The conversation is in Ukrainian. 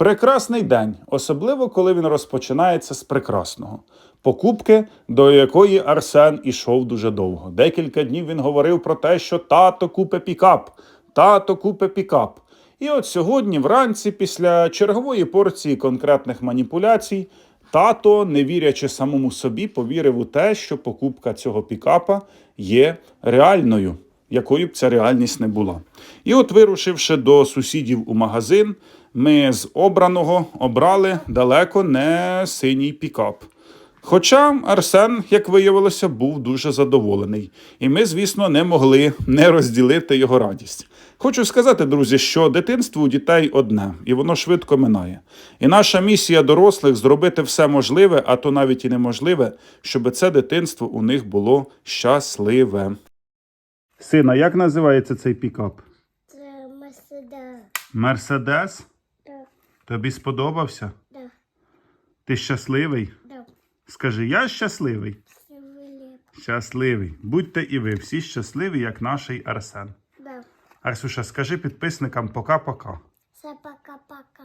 Прекрасний день, особливо коли він розпочинається з прекрасного. Покупки, до якої Арсен ішов дуже довго. Декілька днів він говорив про те, що тато купе пікап, тато купе пікап. І от сьогодні, вранці, після чергової порції конкретних маніпуляцій, тато, не вірячи самому собі, повірив у те, що покупка цього пікапа є реальною якою б ця реальність не була. І от, вирушивши до сусідів у магазин, ми з обраного обрали далеко не синій пікап. Хоча Арсен, як виявилося, був дуже задоволений, і ми, звісно, не могли не розділити його радість. Хочу сказати, друзі, що дитинство у дітей одне, і воно швидко минає. І наша місія дорослих зробити все можливе, а то навіть і неможливе, щоб це дитинство у них було щасливе. Сина, як називається цей пікап? Це Мерседес. Мерседес? Так, Тобі сподобався? так, Ти щасливий? так. Скажи, я щасливий. Щасливий. Будьте і ви всі щасливі, як наш Арсен. Да. Арсюша, скажи підписникам пока-пока. Це пока-пока.